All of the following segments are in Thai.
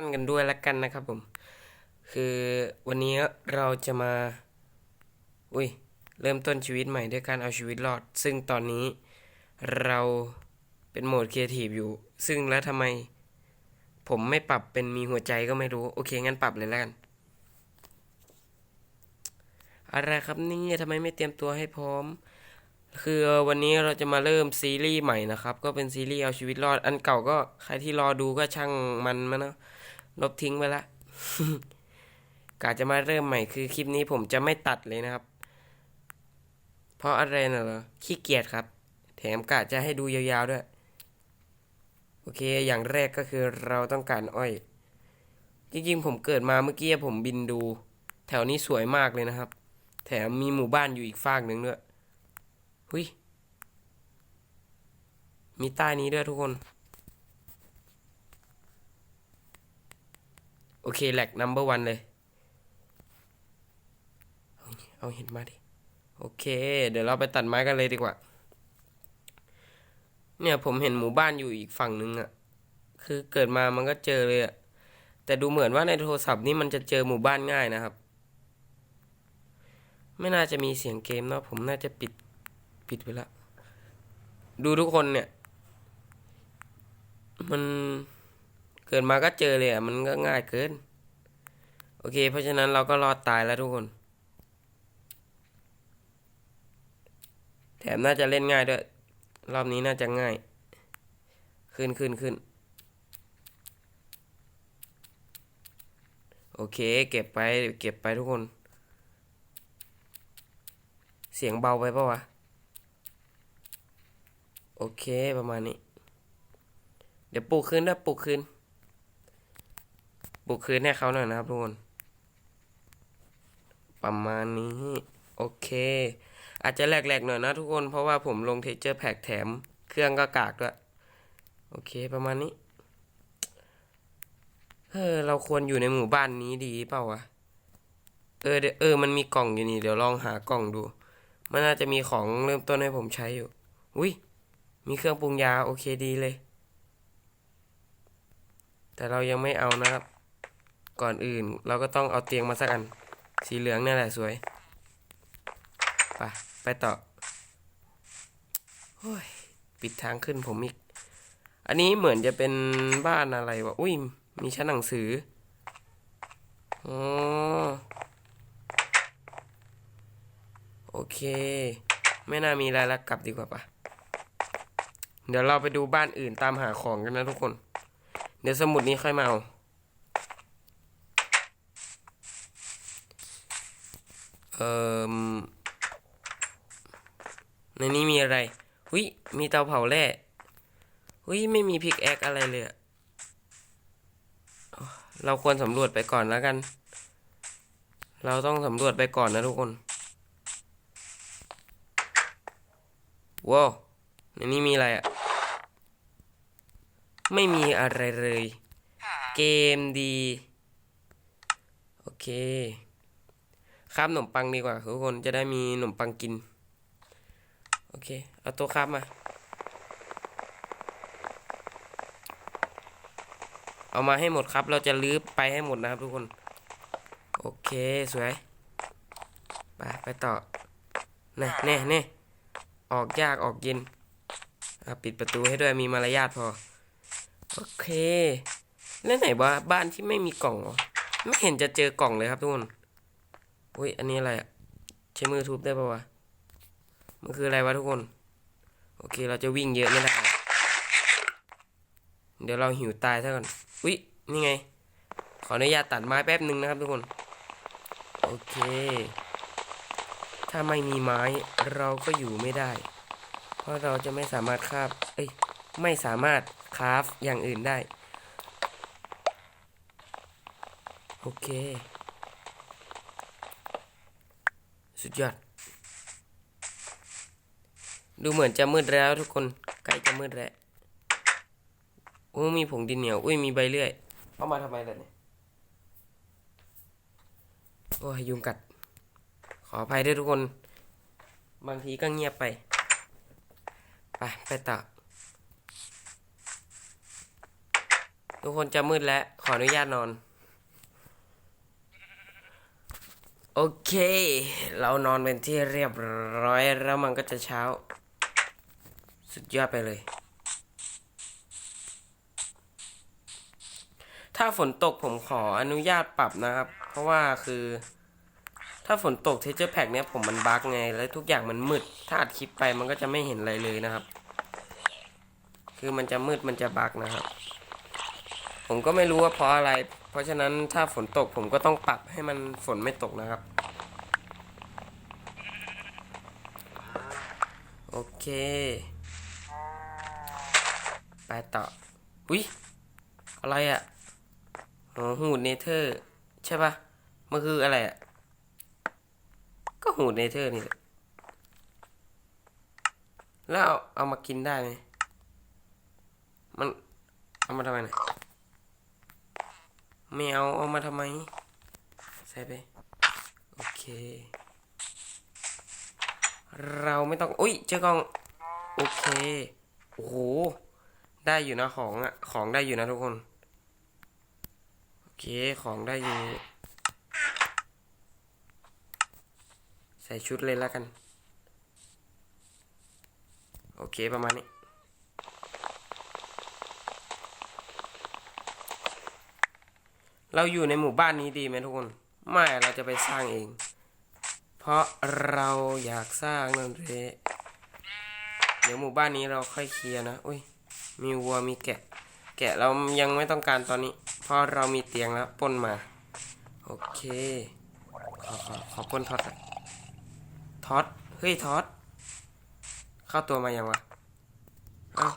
ท่านกันด้วยละกันนะครับผม คือวันนี้เราจะมา อุ้ย เริ่มต้นชีวิตใหม่ด้วยการเอาชีวิตรอด ซึ่งตอนนี้เราเป็นโหมดครีเอทีฟอยู่ ซึ่งแล้วทำไม ผมไม่ปรับเป็นมีหัวใจก็ไม่รู้ โอเค งั้นปรับเลยแล้วกัน อะไรครับนี่ทำไมไม่เตรียมตัวให้พร้อม คือวันนี้เราจะมาเริ่มซีรีส์ใหม่นะครับ ก็เป็นซีรีส์เอาชีวิตรอด อันเก่าก็ใครที่รอดูก็ช่างมันมาเนาะ ลบทิ้งไปละกาจะมาเริ่มใหม่คือคลิปนี้ผมจะไม่ตัดเลยนะครับ เพราะอะไรนะเหรอขี้เกียจครับ แถมกะจะให้ดูยาวๆด้วย โอเค อย่างแรกก็คือเราต้องการอ้อย จริงๆ ผมเกิดมาเมื่อกี้ผมบินดู แถวนี้สวยมากเลยนะครับ แถมมีหมู่บ้านอยู่อีกฟากหนึ่งด้วย หุยมีใต้นี้ด้วยทุกคน อเคแหลกนัมเบอร์วันเลยเอาเอาเห็นมาดิ โอเค เดี๋ยวเราไปตัดไม้กันเลยดีกว่า เนี่ยผมเห็นหมู่บ้านอยู่อีกฝั่งนึงอะคือเกิดมามันก็เจอเลยอะแต่ดูเหมือนว่าในโทรศัพท์นี่มันจะเจอหมู่บ้านง่ายนะครับ ไม่น่าจะมีเสียงเกมเนาะผมน่าจะปิดปิดไปละ ดูทุกคนเนี่ย มัน เกิดมาก็เจอเลยอะมันก็ง่ายเกิน โอเค เพราะฉะนั้นเราก็รอดตายแล้วทุกคน แถมน่าจะเล่นง่ายด้วย รอบนี้น่าจะง่าย ขึ้นขึ้นขึ้นโอเค เก็บไปเก็บไปทุกคน เสียงเบาไปปะวะ โอเคประมาณนี้ เดี๋ยวปลูกคืนด้วยปลูกคืน ปลูกคืนให้เขาหน่อยนะครับทุกคน ประมาณนี้ โอเค อาจจะแหลกๆหน่อยนะทุกคน เพราะว่าผมลงเทเจอร์แพ็กแถม เครื่องก็กากด้วย โอเคประมาณนี้ เออ เราควรอยู่ในหมู่บ้านนี้ดีเปล่าวะ เออเดเออ มันมีกล่องอยู่นี่ เดี๋ยวลองหากล่องดู มันน่าจะมีของเริ่มต้นให้ผมใช้อยู่ อุ้ยมีเครื่องปรุงยา โอเคดีเลย แต่เรายังไม่เอานะครับ ก่อนอื่น เราก็ต้องเอาเตียงมาสักอัน สีเหลืองนี่แหละสวย ไป ไปต่อโอ้ยปิดทางขึ้นผมอีก อันนี้เหมือนจะเป็นบ้านอะไรวะ อุ้ย มีชั้นหนังสือ อ๋อ โอเค ไม่น่ามีอะไรแล้วกลับดีกว่าปะเดี๋ยวเราไปดูบ้านอื่นตามหาของกันนะทุกคน เดี๋ยวสมุดนี้ค่อยมาเอา เอ่อในนี้มีอะไรหุยมีเตาเผาแร่หุยไม่มีพิกแอคอะไรเลยเราควรสำรวจไปก่อนแล้วกัน เราต้องสำรวจไปก่อนนะทุกคนว้าวในนี้มีอะไรอะไม่มีอะไรเลย เกมดี โอเค ครับขนมปังดีกว่าทุกคนจะได้มีขนมปังกิน โอเค เอาตัวครับมา เอามาให้หมดครับ เราจะลื้อไปให้หมดนะครับทุกคน โอเคสวย ไปไปต่อแน่แน่แน่ออกยากออกเย็นปิดประตูให้ด้วยมีมารยาทพอ โอเค แล้วไหนว่าบ้านที่ไม่มีกล่องไม่เห็นจะเจอกล่องเลยครับทุกคน อุ้ยอันนี้อะไรอะใช้มือทุบได้ปะวะ มันคืออะไรวะทุกคน โอเคเราจะวิ่งเยอะไม่ได้ เดี๋ยวเราหิวตายซะก่อน อุ๊ยนี่ไง ขออนุญาตตัดไม้แป๊บหนึ่งนะครับทุกคน โอเค ถ้าไม่มีไม้เราก็อยู่ไม่ได้ เพราะเราจะไม่สามารถคาบ เอ้ย ไม่สามารถคราฟอย่างอื่นได้ โอเค สุดยอด ดูเหมือนจะมืดแล้วทุกคนใกล้จะมืดแล้วโอ้มีผงดินเหนียว อุ้ยมีใบเลื่อย เอามาทำไมล่ะเนี่ย โอ้ยยุงกัด ขออภัยด้วยทุกคน บางทีก็เงียบไป ไป ไปต่อ ทุกคนจะมืดแล้ว ขออนุญาตนอน โอเค เรานอนเป็นที่เรียบร้อยแล้วมันก็จะเช้า สุดยอดไปเลย ถ้าฝนตกผมขออนุญาตปรับนะครับ เพราะว่าคือ ถ้าฝนตกเทเจอร์แพ็กเนี้ยผมมันบั๊กไง แล้วทุกอย่างมันมืด ถ้าอัดคลิปไปมันก็จะไม่เห็นอะไรเลยนะครับ คือมันจะมืดมันจะบั๊กนะครับ ผมก็ไม่รู้ว่าเพราะอะไร เพราะฉะนั้นถ้าฝนตกผมก็ต้องปรับให้มันฝนไม่ตกนะครับ โอเค ไปต่อ อุ๊ย อะไรอะ่ะหูดเนเธอร์ ใช่ปะมันคืออะไรอะ่ะ ก็หูดเนเธอร์นี่และแล้วเอาเอามากินได้ไหมมัน เอามาทำไมเนี่ย ไม่เอาเอามาทำไม ใส่ไป โอเค เราไม่ต้อง อุ้ยเจอกล่อง โอเค โอ้โห ได้อยู่นะของอะของได้อยู่นะทุกคน โอเค ของได้อยู่ ใส่ชุดเลยแล้วกัน โอเคประมาณนี้ เราอยู่ในหมู่บ้านนี้ดีไหมทุกคน ไม่เราจะไปสร้างเอง เพราะเราอยากสร้างนั่นเองเดี๋ยวหมู่บ้านนี้เราค่อยเคลียร์นะอุ้ย มีวัวมีแกะ แกะเรายังไม่ต้องการตอนนี้ เพราะเรามีเตียงแล้วปนมา โอเค ขอขอขอปนท็อตท็อตเฮ้ยท็อตเข้าตัวมายังวะเอ้า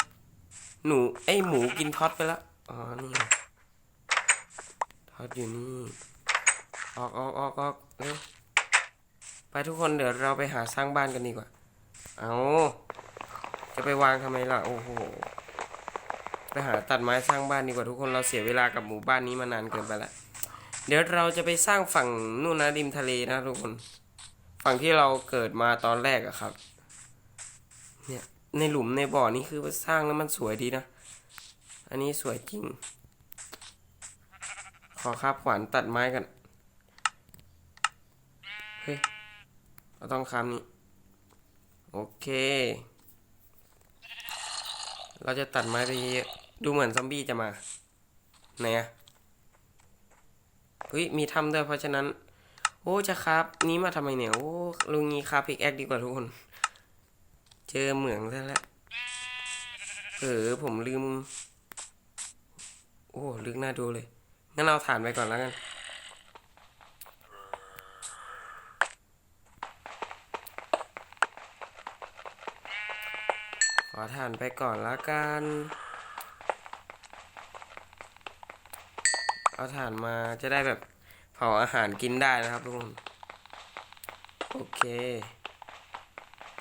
หนูไอหมูกินท็อตไปแล้วอ๋อนี่ ไงท็อตอยู่นี่ ออกออกออกออกเร็วไปทุกคนเดี๋ยวเราไปหาสร้างบ้านกันดีกว่า เอาจะไปวางทำไมล่ะ โอ้โห ไปหาตัดไม้สร้างบ้านดีกว่าทุกคน เราเสียเวลากับหมู่บ้านนี้มานานเกินไปแล้วเดี๋ยวเราจะไปสร้างฝั่งนู่นนะริมทะเลนะทุกคน ฝั่งที่เราเกิดมาตอนแรกอะครับ เนี่ย ในหลุมในบ่อนี่คือสร้างแล้วมันสวยดีนะ อันนี้สวยจริง ขอคาบขวานตัดไม้กัน เฮ้ย เราต้องคำนี้ โอเค เราจะตัดไม้ไปเยอะดูเหมือนซอมบี้จะมา ไหนอะเฮ้ย มีถ้ำด้วยเพราะฉะนั้น โอ้ จะครับ นี้มาทำไมเนี่ย โอ้ลุงงี้ครับพิกแอคดีกว่าทุกคน เจอเหมืองซะแล้วเออผมลืม โอ้ ลึกน่าดูเลย งั้นเอาถ่านไปก่อนแล้วกัน ขอถ่านไปก่อนละกัน เอาถ่านมาจะได้แบบเผาอาหารกินได้นะครับทุกคน โอเค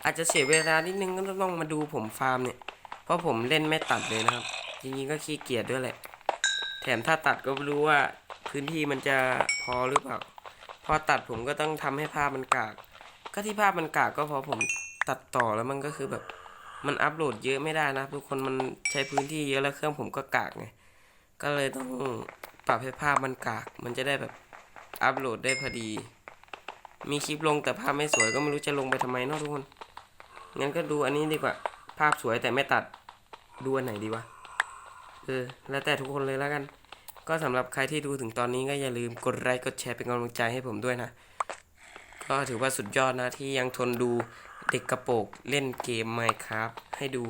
อาจจะเสียเวลานิดนึงก็ต้องมาดูผมฟาร์มเนี่ย เพราะผมเล่นไม่ตัดเลยนะครับ จริงๆก็ขี้เกียจด้วยแหละ แถมถ้าตัดก็ไม่รู้ว่าพื้นที่มันจะพอหรือเปล่า พอตัดผมก็ต้องทำให้ภาพมันกาก ก็ที่ภาพมันกากก็เพราะผมตัดต่อแล้วมันก็คือแบบมันอัปโหลดเยอะไม่ได้นะ ทุกคนมันใช้พื้นที่เยอะแล้วเครื่องผมก็กากไง ก็เลยต้องปรับให้ภาพมันกาก มันจะได้แบบอัปโหลดได้พอดี มีคลิปลงแต่ภาพไม่สวยก็ไม่รู้จะลงไปทำไมเนาะทุกคน งั้นก็ดูอันนี้ดีกว่า ภาพสวยแต่ไม่ตัด ดูอันไหนดีวะ ออ แล้วแต่ทุกคนเลยแล้วกัน ก็สำหรับใครที่ดูถึงตอนนี้ก็อย่าลืมกดไลค์กดแชร์เป็นกำลังใจให้ผมด้วยนะ ก็ถือว่าสุดยอดนะที่ยังทนดูเด็กกระโปงเล่นเกม Minecraft ให้ดู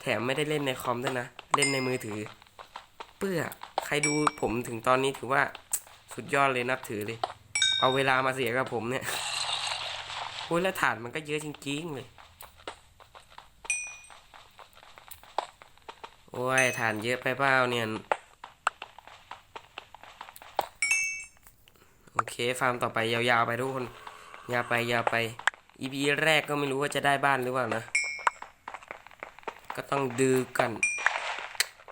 แถมไม่ได้เล่นในคอมด้วยนะ เล่นในมือถือ เปื้อ ใครดูผมถึงตอนนี้ถือว่าสุดยอดเลยนับถือเลย เอาเวลามาเสียกับผมเนี่ยโอ้ยแล้วฐานมันก็เยอะจริงๆเลย โอ้ยฐานเยอะไปเปล่าเนี่ย โอเค ฟาร์มต่อไปยาวๆไปทุกคน ยาวไปยาวไป EP แรกก็ไม่รู้ว่าจะได้บ้านหรือเปล่านะ ก็ต้องดูกัน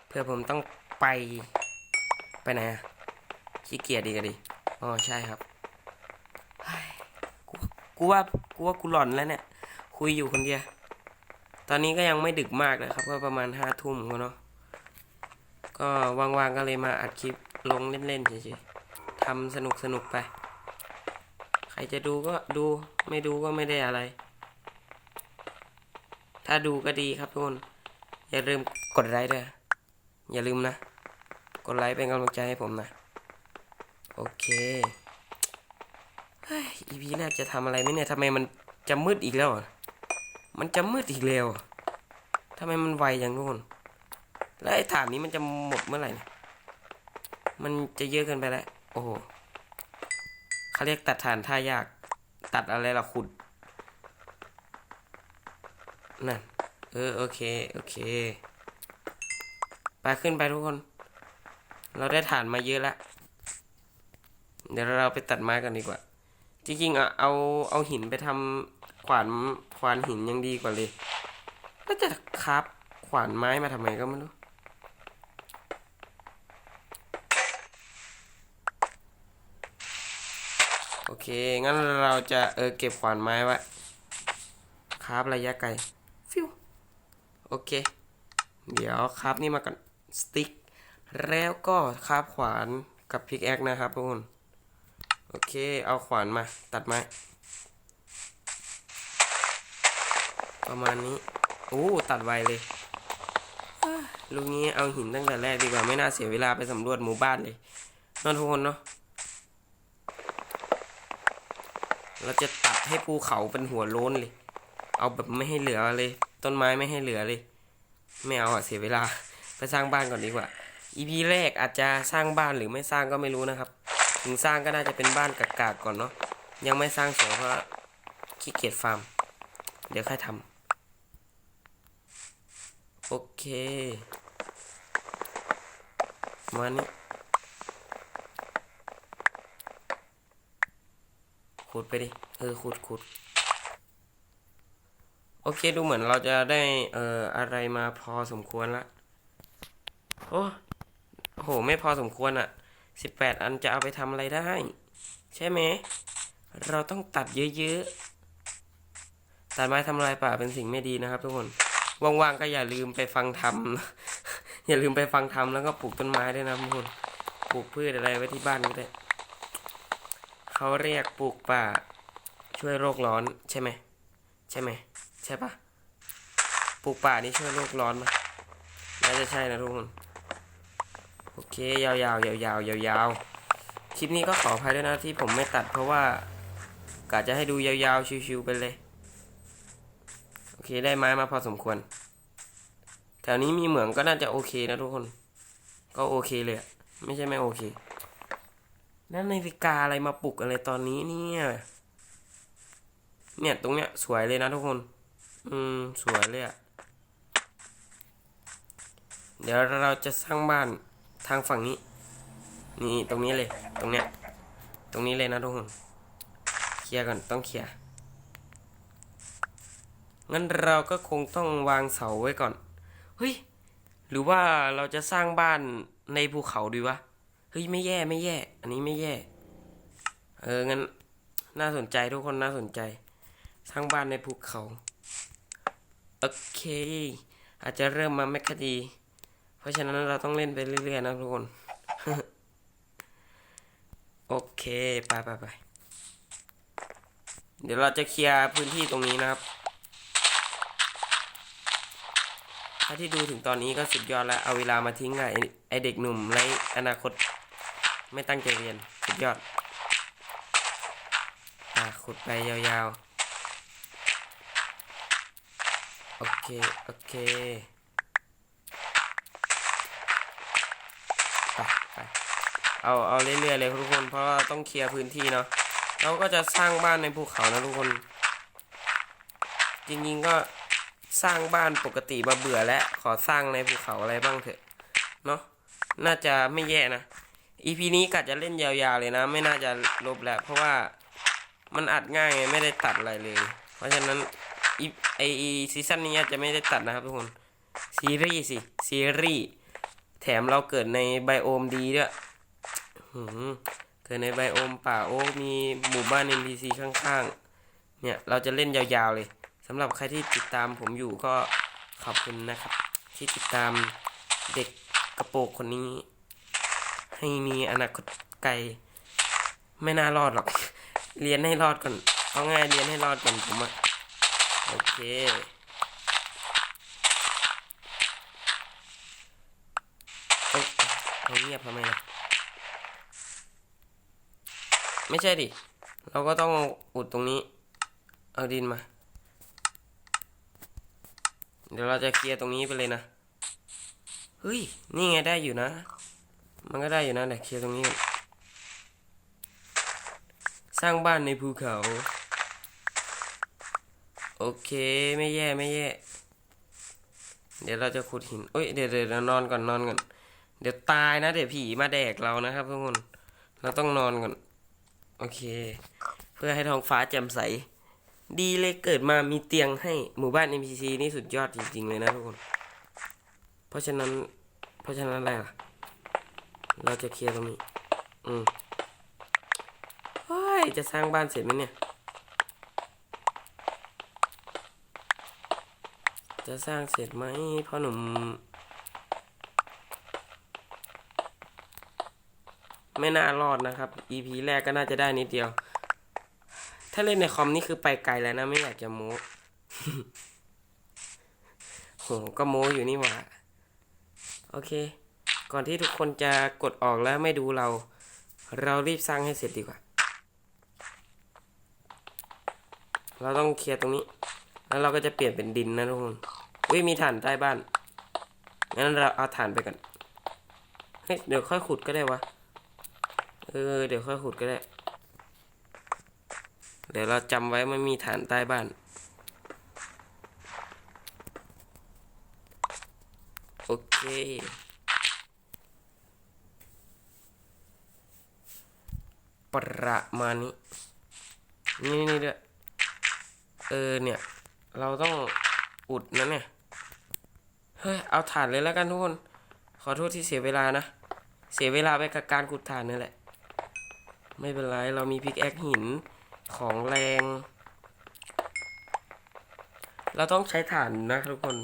เพื่อผมต้องไป ไปไหนอะขี้เกียจดีกันดิ อ๋อ ใช่ครับกูว่ากูว่ากูหลอนแล้วเนี่ย คุยอยู่คนเดียว ตอนนี้ก็ยังไม่ดึกมากนะครับ ก็ประมาณห้าทุ่มก็เนาะ ก็ว่างๆก็เลยมาอัดคลิปลงเล่นๆเฉยๆทำสนุกๆไป ใครจะดูก็ดูไม่ดูก็ไม่ได้อะไร ถ้าดูก็ดีครับทุกคน อย่าลืมกดไลค์ด้วย อย่าลืมนะ กดไลค์เป็นกำลังใจให้ผมนะ โอเคเฮ้ย EP แรกจะทำอะไรไหมเนี่ยทำไมมันจะมืดอีกแล้วอะ มันจะมืดอีกแล้วทำไมมันไวอย่างทุกคนแล้วไอ้ฐานนี้มันจะหมดเมื่อไหร่เนี่ยมันจะเยอะเกินไปแล้ว โอ้โหเขาเรียกตัดฐานท่ายาก ตัดอะไรล่ะขุด นั่น เออ โอเค โอเค ไปขึ้นไปทุกคน เราได้ฐานมาเยอะแล้ว เดี๋ยวเราไปตัดไม้กันดีกว่า จริงๆอะ เอา เอาหินไปทำ ขวานขวานหินยังดีกว่าเลยแล้วจะครับขวานไม้มาทำไมก็ไม่รู้โอเค งั้นเราจะเออเก็บขวานไม้ไว้ครับระยะไกล ฟิว โอเค เดี๋ยวครับนี่มากันสติ๊ก แล้วก็คาบขวานกับพิกแอคนะครับทุกคน โอเค เอาขวานมาตัดไม้ ประมาณนี้โอ้ตัดไวเลยลูกนี้เอาหินตั้งแต่แรกดีกว่าไม่น่าเสียเวลาไปสำรวจหมู่บ้านเลยนอนทุกคนเนาะเราจะตัดให้ภูเขาเป็นหัวโล้นเลย เอาแบบไม่ให้เหลือเลย ต้นไม้ไม่ให้เหลือเลย ไม่เอาอะเสียเวลา ไปสร้างบ้านก่อนดีกว่า EP แรกอาจจะสร้างบ้านหรือไม่สร้างก็ไม่รู้นะครับ ถึงสร้างก็น่าจะเป็นบ้านกากๆก่อนเนาะยังไม่สร้างสวยเพราะขี้เกียจฟาร์ม เดี๋ยวค่อยทำ โอเค มานี้ขุดไปดิ เออ ขุดขุดโอเค ดูเหมือนเราจะได้ เอ่อ อะไรมาพอสมควรละ โอ้โห ไม่พอสมควรอะ่ะสิบแปดอันจะเอาไปทำอะไรได้ ใช่ไหม เราต้องตัดเยอะๆ ตัดไม้ทำลายป่าเป็นสิ่งไม่ดีนะครับทุกคน ว่างๆก็อย่าลืมไปฟังธรรม อย่าลืมไปฟังธรรมแล้วก็ปลูกต้นไม้ด้วยนะทุกคนปลูกพืชอะไรไว้ที่บ้านก็ได้เขาเรียกปลูกป่า ช่วยโลกร้อนใช่ไหมใช่ไหมใช่ปะปลูกป่านี่ช่วยโลกร้อนไหมน่าจะใช่นะทุกคนโอเค ยาวๆยาวๆยาวๆยาวคลิปนี้ก็ขออภัยด้วยนะที่ผมไม่ตัดเพราะว่ากะจะให้ดูยาวๆชิวๆไปเลย ได้ไม้มาพอสมควร แถวนี้มีเหมืองก็น่าจะโอเคนะทุกคน ก็โอเคเลยอะไม่ใช่ไม่โอเค นั่นนาฬิกาอะไรมาปลุกอะไรตอนนี้เนี่ย เนี่ยตรงเนี้ยสวยเลยนะทุกคน อืมสวยเลยอะเดี๋ยวเราจะสร้างบ้านทางฝั่งนี้ นี่ตรงนี้เลย ตรงเนี้ย ตรงนี้เลยนะทุกคน เคลียร์ก่อนต้องเคลียร์ งั้นเราก็คงต้องวางเสาไว้ก่อน เฮ้ย หรือว่าเราจะสร้างบ้านในภูเขาดีวะ เฮ้ยไม่แย่ไม่แย่ อันนี้ไม่แย่ เอองั้นน่าสนใจทุกคนน่าสนใจ สร้างบ้านในภูเขา โอเค อาจจะเริ่มมาไม่คดี เพราะฉะนั้นเราต้องเล่นไปเรื่อยๆนะทุกคน โอเค ไปไปไปเดี๋ยวเราจะเคลียร์พื้นที่ตรงนี้นะครับ ถ้าที่ดูถึงตอนนี้ก็สุดยอดแล้ว เอาเวลามาทิ้งอะไอ้ไอเด็กหนุ่มไรอนาคต ไม่ตั้งใจเรียน สุดยอดอะขุดไปยาวๆ โอเค โอเคไปเอาเอาเรื่อยๆเลยทุกคนเพราะว่าต้องเคลียร์พื้นที่เนาะเราก็จะสร้างบ้านในภูเขานะทุกคน จริงๆก็ สร้างบ้านปกติมาเบื่อแล้ว ขอสร้างในภูเขาอะไรบ้างเถอะ เนาะน่าจะไม่แย่นะ EP นี้กะจะเล่นยาวๆเลยนะ ไม่น่าจะลบแล้ว เพราะว่ามันอัดง่ายไงไม่ได้ตัดอะไรเลย เพราะฉะนั้นไอซีซั่นนี้จจะไม่ได้ตัดนะครับทุกคน ซีรีส์สิ ซีรีส์ แถมเราเกิดในไบโอมดีด้วยหืมเกิดในไบโอมป่าโอ้มีหมู่บ้าน NPC ข้างๆ เนี่ย เราจะเล่นยาวๆเลยำหรับใครที่ติดตามผมอยู่ก็ขอบคุณนะครับ ที่ติดตามเด็กกระโปรกคนนี้ ให้มีอนาคตไกล ไม่น่ารอดหรอก เรียนให้รอดก่อนเอาง่ายเรียนให้รอดก่อนผมอะโอเคเอ้ยเราเงียบทำไมล่ะไม่ใช่ดิ เราก็ต้องอุดตรงนี้ เอาดินมา เดี๋ยวเราจะเคลียร์ตรงนี้ไปเลยนะเฮ้ยนี่ไงได้อยู่นะ มันก็ได้อยู่นะเดี๋ยวเคลียร์ตรงนี้ สร้างบ้านในภูเขา โอเคไม่แย่ไม่แย่ เดี๋ยวเราจะขุดหินเอ้ยเดี๋ยวเดี๋ยวนอนก่อนนอนก่อนเดี๋ยวตายนะเดี๋ยวผีมาแดกเรานะครับทุกคน เราต้องนอนก่อน โอเค เพื่อให้ท้องฟ้าแจ่มใส ดีเลยเกิดมามีเตียงให้หมู่บ้าน NPC นี่สุดยอดจริง ๆ เลยนะทุกคน เพราะฉะนั้น เพราะฉะนั้นอะไรล่ะ เราจะเคลียร์ตรงนี้ อืมเฮ้ย จะสร้างบ้านเสร็จไหมเนี่ย จะสร้างเสร็จไหมพ่อหนุ่ม ไม่น่ารอดนะครับ EP แรกก็น่าจะได้นิดเดียว ถ้าเล่นในคอมนี่คือไปไกลแล้วนะ ไม่อยากจะโม้โหก็โม้อยู่นี่หว่า โอเค ก่อนที่ทุกคนจะกดออกแล้วไม่ดูเรา เรารีบสร้างให้เสร็จดีกว่า เราต้องเคลียร์ตรงนี้ แล้วเราก็จะเปลี่ยนเป็นดินนะทุกคนอุ้ยมีถ่านใต้บ้าน งั้นเราเอาถ่านไปก่อนเฮ้ยเดี๋ยวค่อยขุดก็ได้วะ เออ เดี๋ยวค่อยขุดก็ได้ เดี๋ยวเราจำไว้มันมีฐานใต้บ้าน โอเค ประมาณนี้ นี่นี่ด้วยเออเนี่ย เราต้องอุดนะเนี่ย เฮ้ย เอาถ่านเลยแล้วกันทุกคน ขอโทษที่เสียเวลานะ เสียเวลาไปกับการขุดถ่านนี่แหละ ไม่เป็นไร เรามีพิกแอคหิน ของแรง เราต้องใช้ถ่านนะทุกคน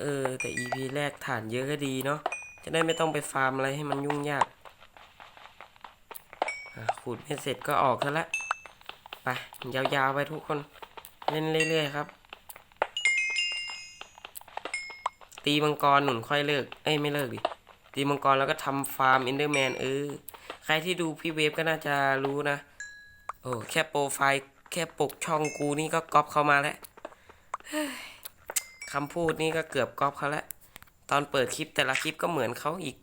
เออ แต่ EP แรกถ่านเยอะก็ดีเนาะจะได้ไม่ต้องไปฟาร์มอะไรให้มันยุ่งยากขุดให้เสร็จก็ออกซะละไปยาวๆไปทุกคน เล่นเรื่อยๆครับ ตีมังกรหนุนค่อยเลิก เอ้ยไม่เลิกดิ ตีมังกรแล้วก็ทำฟาร์มอินเดอร์แมนเออ ใครที่ดูพี่เวฟก็น่าจะรู้นะ โอ้แค่โปรไฟล์แค่ปกช่องกูนี่ก็ก๊อปเข้ามาแล้วคำพูดนี่ก็เกือบก๊อปเขาแล้วตอนเปิดคลิปแต่ละคลิปก็เหมือนเขาอีก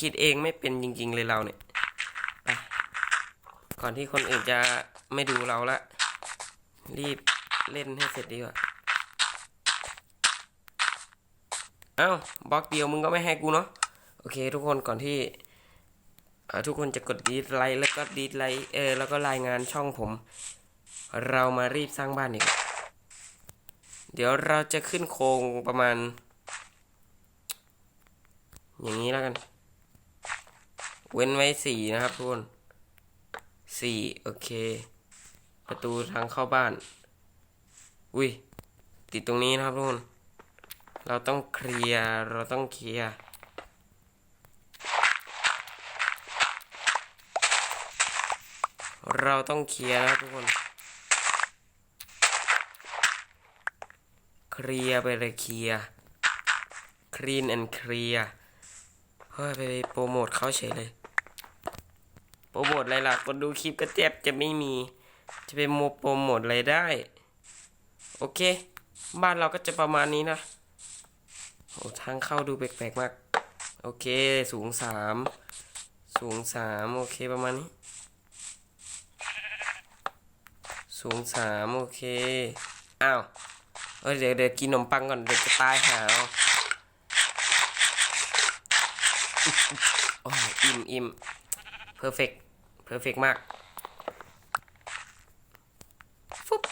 คิดเองไม่เป็นจริง ๆ เลยเราเนี่ยไปก่อนที่คนอื่นจะไม่ดูเราละ รีบเล่นให้เสร็จดีกว่า เอ้าบล็อกเดียวมึงก็ไม่ให้กูเนาะโอเค ทุกคนก่อนที่ ทุกคนจะกดดีไลค์แล้วก็ดีไลค์เออแล้วก็รายงานช่องผม เรามารีบสร้างบ้านดีกว่าเดี๋ยวเราจะขึ้นโครงประมาณ อย่างนี้แล้วกัน เว้นไว้สี่นะครับทุกคนสี่โอเค ประตูทางเข้าบ้าน อุ้ยติดตรงนี้นะครับทุกคน เราต้องเคลียร์ เราต้องเคลียร์ เราต้องเคลียร์นะทุกคน เคลียร์ไปเลยเคลียร์คลีนแอนเคลียร์เฮ้ยไปโปรโมทเขาเฉยเลย โปรโมทอะไรล่ะคนดูคลิปก็เจ็บจะไม่มี จะไปโมโปรโมทอะไรได้ โอเค บ้านเราก็จะประมาณนี้นะโอ้ทางเข้าดูแปลกๆมาก โอเค สูงสาม สูงสามโอเคประมาณนี้ สูงสามโอเค อ้าว เอ้ยเดี๋ยวเดี๋ยวกินขนมปังก่อนเดี๋ยวจะตายหาเอาโอ้ยอิ่มอิ่มเพอร์เฟกเพอร์เฟกมากฟุ๊บ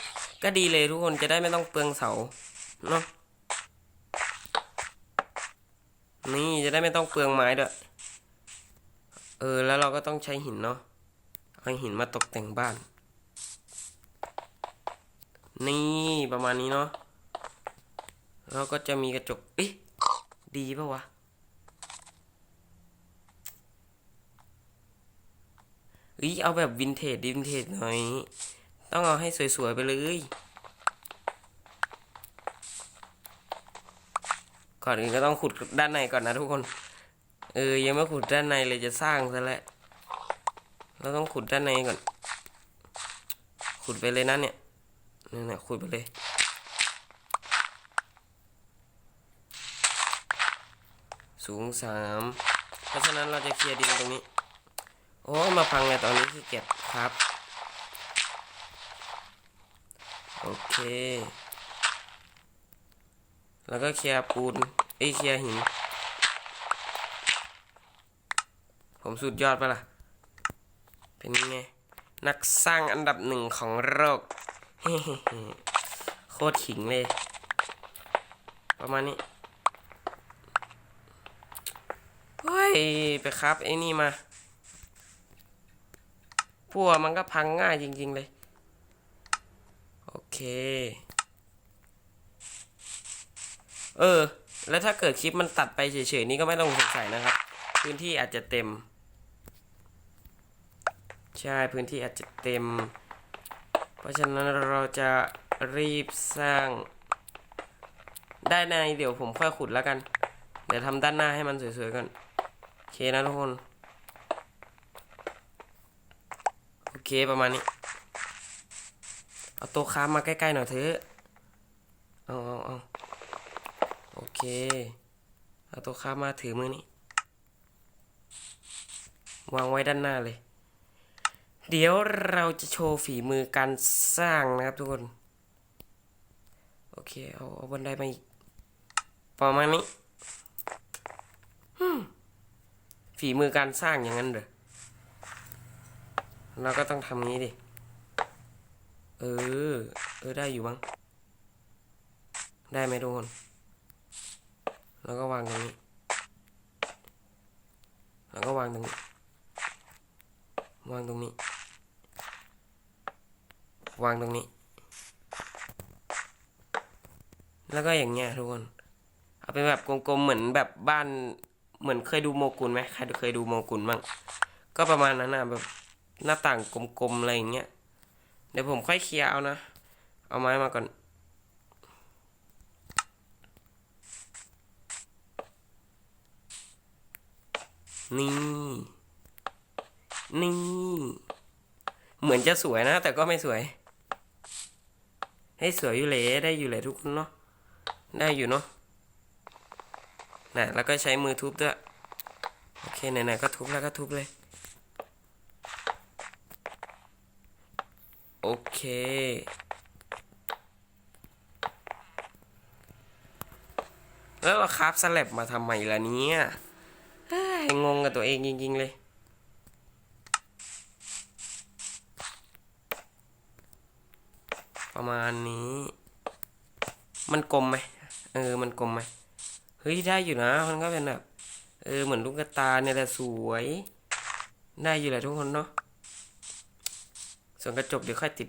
ก็ดีเลยทุกคนจะได้ไม่ต้องเปลืองเสาเนาะนี่จะได้ไม่ต้องเปลืองไม้ด้วย เออ แล้วเราก็ต้องใช้หินเนาะเอาหินมาตกแต่งบ้าน นี่ประมาณนี้เนาะแล้วก็จะมีกระจกเอ๊ะดีปะวะ อีเอาแบบวินเทจวินเทจหน่อย ต้องเอาให้สวย ๆ ไปเลย ก่อนอื่นก็ต้องขุดด้านในก่อนนะทุกคน เออ ยังไม่ขุดด้านในเลยจะสร้างซะแล้วเราต้องขุดด้านในก่อน ขุดไปเลยนะเนี่ย นี่นะขุดไปเลย สูงสามเพราะฉะนั้นเราจะเคลียร์ดินตรงนี้ โอ้มาพังเลยตอนนี้คือเก็บครับ โอเค แล้วก็เคลียร์ปูนเอ้ยเคลียร์หิน ผมสุดยอดปะล่ะ เป็นไง นักสร้างอันดับหนึ่งของโลก โคตรขิงเลย ประมาณนี้ เฮ้ย ไปครับไอ้นี่มาพวกมันก็พังง่ายจริง ๆ เลย โอเค เออ แล้วถ้าเกิดคลิปมันตัดไปเฉยๆ นี่ก็ไม่ต้องสงสัยนะครับ พื้นที่อาจจะเต็ม ใช่ พื้นที่อาจจะเต็ม เพราะฉะนั้นเราจะรีบสร้าง ได้ในเดี๋ยวผมค่อยขุดแล้วกัน เดี๋ยวทำด้านหน้าให้มันสวยๆก่อนโอเคนะทุกคน โอเคประมาณนี้ เอาต๊ะค้ามาใกล้ๆหน่อยเถอะเอาเอาเอาโอเค เอาต๊ะค้ามาถือมือนี้วางไว้ด้านหน้าเลย เดี๋ยวเราจะโชว์ฝีมือการสร้างนะครับทุกคน โอเค เอาเอาบันไดมาอีกประมาณนี้ฝีมือการสร้างอย่างนั้นเหรอเราก็ต้องทำงี้ดิ เออ เออได้อยู่มั้ง ได้ไหมทุกคน แล้วก็วางตรงนี้ แล้วก็วางตรงนี้ วางตรงนี้ วางตรงนี้ แล้วก็อย่างเงี้ยทุกคน เอาเป็นแบบกลมๆเหมือนแบบบ้านเหมือนเคยดูโมกุลไหมใครเคยดูโมกุลบ้างก็ประมาณนั้นนะแบบหน้าต่างกลมๆอะไรอย่างเงี้ยเดี๋ยวผมค่อยเคลียร์เอานะ เอาไม้มาก่อนนี่ นี่ เหมือนจะสวยนะ แต่ก็ไม่สวย ให้สวยอยู่เลยได้อยู่เลยทุกคนเนาะได้อยู่เนาะน่ะแล้วก็ใช้มือทุบด้วยโอเคไหนๆก็ทุบแล้วก็ทุบเลย โอเคแล้วเราคราฟสลับมาทำไมล่ะเนี่ยเฮ้ยงงกับตัวเองจริงๆเลย ประมาณนี้ มันกลมไหมเออ มันกลมไหมเฮ้ยได้อยู่นะ มันก็เป็นแบบ เออเหมือนลูกตาเนี่ยแหละสวย ได้อยู่แหละทุกคนเนาะ ส่วนกระจกเดี๋ยวค่อยติด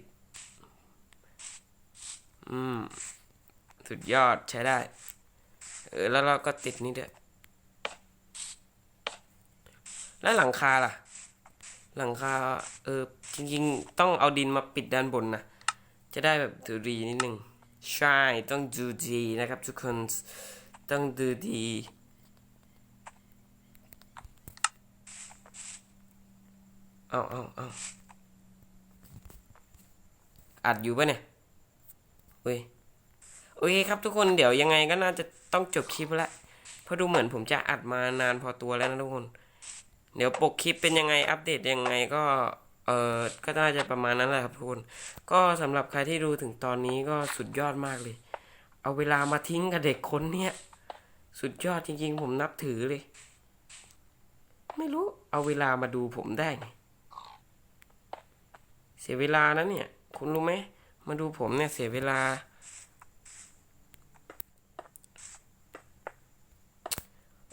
อืม สุดยอดใช้ได้ เออ แล้วเราก็ติดนี่ด้วย แล้วหลังคาล่ะ หลังคา เออ จริง ๆ ต้องเอาดินมาปิดด้านบนนะ จะได้แบบดูดีนิดนึง ใช่ ต้องดูดีนะครับทุกคน ต้องดูดีเอาเอาเอาอัดอยู่ปะเนี่ยเว้ยโอเคครับทุกคนเดี๋ยวยังไงก็น่าจะต้องจบคลิปแล้วเพราะดูเหมือนผมจะอัดมานานพอตัวแล้วนะทุกคน เดี๋ยวปกคลิปเป็นยังไงอัปเดตยังไงก็ เออก็น่าจะประมาณนั้นแหละครับทุกคน ก็สำหรับใครที่ดูถึงตอนนี้ก็สุดยอดมากเลย เอาเวลามาทิ้งกับเด็กคนเนี้ยสุดยอดจริงๆ ผมนับถือเลย ไม่รู้เอาเวลามาดูผมได้ไงเสียเวลานะเนี่ย คุณรู้ไหมมาดูผมเนี่ยเสียเวลา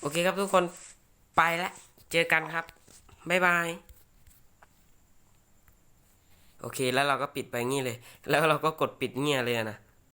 โอเคครับทุกคนไปแล้วเจอกันครับ บ๊ายบาย โอเคแล้วเราก็ปิดไปงี้เลย แล้วเราก็กดปิดเงี้ยเลยนะ